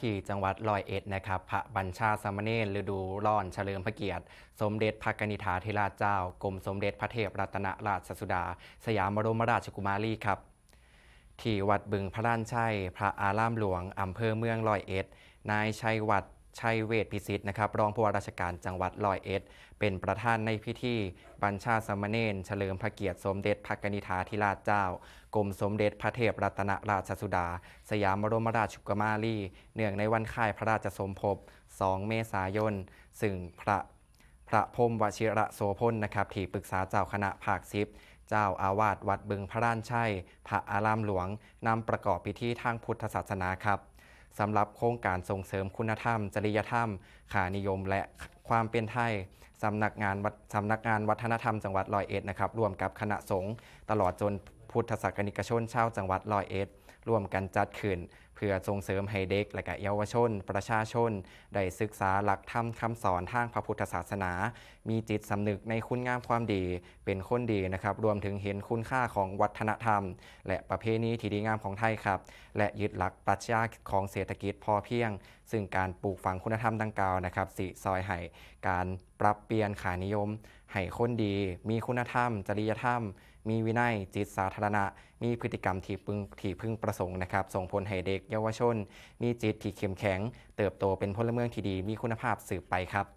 ที่จังหวัดลอยเอ็ดนะครับพระบัญชาสมเณรฤดูร้อนเฉลิมพระเกียรติ สมเด็จพระกนิษฐาธิราชเจ้ากรมสมเด็จพระเทพรัตนราชสุดา สยามบรมราชกุมารีครับที่วัดบึงพระล้านชัย พระอารามหลวงอำเภอเมืองลอยเอ็ด นายชัยวัด ชัยเวทพิสิทธิ์นะครับรองผู้ว่าราชการจังหวัดร้อยเอ็ด เป็นประธานในพิธีบัญชาสามเณรเฉลิมพระเกียรติสมเด็จพระกนิษฐาธิราชเจ้ากรมสมเด็จพระเทพรัตนราชสุดา สยามบรมราชกุมารี เนื่องในวันคล้ายพระราชสมภพ 2 เมษายน ซึ่งพระพระพรมวชิระโสพลนะครับที่ปรึกษาเจ้าคณะภาคสิบเจ้าอาวาสวัดบึงพระล้านชัย พระอารามหลวงนำประกอบพิธีทางพุทธศาสนาครับ สำหรับโครงการส่งเสริมคุณธรรม จริยธรรมขานิยม และความเป็นไทยสำนักงานสำนักงานวัฒนธรรมจังหวัดร้อยเอ็ดนะครับร่วมกับคณะสงฆ์ตลอดจนพุทธศักนิกชนชาวจังหวัดร้อยเอ็ดร่วมกันจัดขึ้น เพื่อส่งเสริมให้เด็กและก็เยาวชน ประชาชน ได้ศึกษาหลักธรรมคำสอนทางพระพุทธศาสนา มีจิตสำนึกในคุณงามความดี เป็นคนดีนะครับ รวมถึงเห็นคุณค่าของวัฒนธรรม และประเพณีที่ดีงามของไทยครับ และยึดหลักปรัชญาของเศรษฐกิจพอเพียง ซึ่งการปลูกฝังคุณธรรมดังกล่าวนะครับสิซอยให้การปรับเปลี่ยนขานิยมให้คนดี มีคุณธรรม จริยธรรม มีวินัยจิตสาธารณะมีพฤติกรรมที่พึงที่พึงประสงค์นะครับ ส่งผลให้เด็กเยาวชน มีจิตที่เข้มแข็ง เติบโตเป็นพลเมืองที่ดีมีคุณภาพสืบไปครับ